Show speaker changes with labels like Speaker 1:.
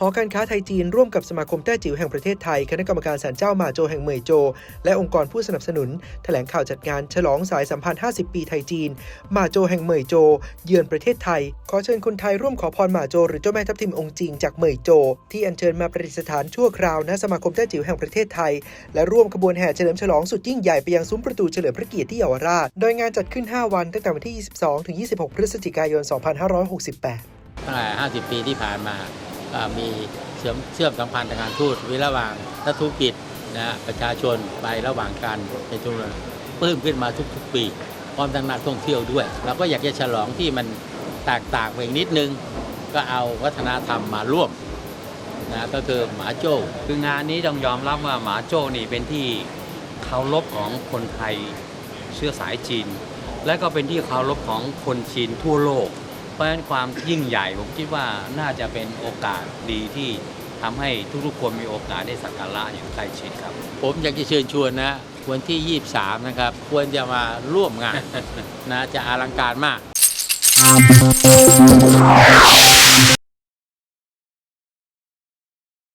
Speaker 1: หอการค้าไทยจีนร่วมกับสมาคมแต้จิ๋วแห่งประเทศไทย คณะกรรมการศาลเจ้าหมาโจแห่งเหมยโจ และองค์กรผู้สนับสนุน แถลงข่าวจัดงานฉลองสายสัมพันธ์ 50 ปีไทยจีนหมาโจแห่งเหมยโจ เยือนประเทศไทย ขอเชิญคนไทยร่วมขอพรหมาโจ หรือเจ้าแม่ทับทิมองค์จริงจากเหมยโจ ที่อัญเชิญมาประดิษฐานชั่วคราวณสมาคมแต้จิ๋วแห่งประเทศไทย และร่วมขบวนแห่เฉลิมฉลองสุดยิ่งใหญ่ไปยังซุ้มประตูเฉลิมพระเกียรติที่เยาวราช โดยงานจัดขึ้น 5 วันตั้งแต่วันที่ 22 ถึง 26 พฤศจิกายน 2568
Speaker 2: ตั้งแต่50 ปีที่ผ่านมา มีเชื่อมเชื่อมสัมพันธ์ทางการทูตวิระหว่างนักธุรกิจนะประชาชนไประหว่างกันในชุมชนเพิ่มขึ้นมาทุกๆปีพร้อมทั้งนักท่องเที่ยวด้วยเราก็อยากจะฉลองที่มันแตกต่างไปนิดนึง ก็เอาวัฒนธรรมมาร่วมนะก็คือหมาโจ้
Speaker 3: คืองานนี้ต้องยอมรับว่าหมาโจ้นี่เป็นที่เคารพของคนไทยเชื้อสายจีน และก็เป็นที่เคารพของคนจีนทั่วโลก เพราะฉะนั้นความยิ่งใหญ่ผมคิดว่าน่าจะเป็นโอกาสดีที่ทำให้ทุกๆคนมีโอกาสได้สักการะอย่างใกล้ชิดครับ
Speaker 2: ผมอยากจะเชิญชวนนะ วันที่ 23 นะครับ ควรจะมาร่วมงานนะจะอลังการมาก